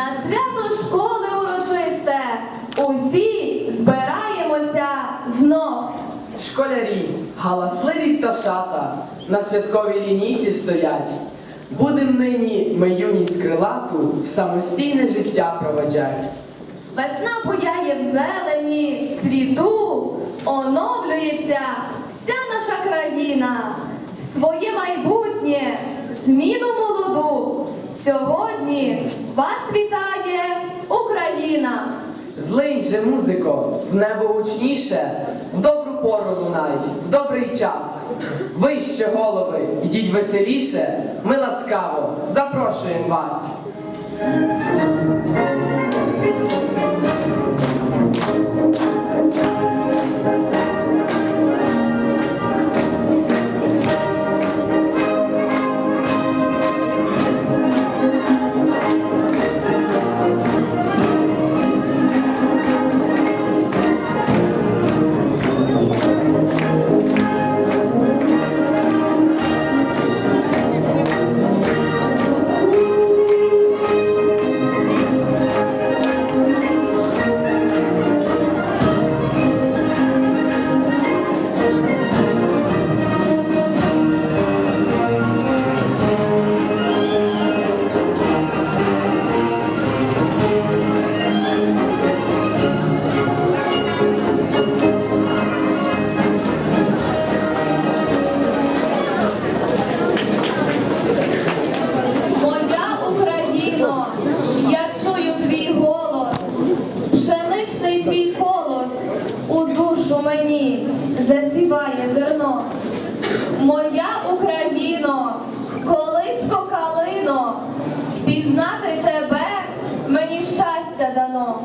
На свято школи урочисте усі збираємося знов. Школярі, галасливі пташата на святковій лінійці стоять. Будем нині ми юність крилату в самостійне життя проведжать. Весна буяє в зелені, цвіту, оновлюється вся наша країна, своє майбутнє, зміну молоду Сьогодні вас вітає Україна. Злинь же, музико, в небо гучніше, в добру пору лунай, в добрий час. Вище голови, йдіть веселіше, ми ласкаво запрошуємо вас. Моя Україно, колись калино, пізнати тебе мені щастя дано.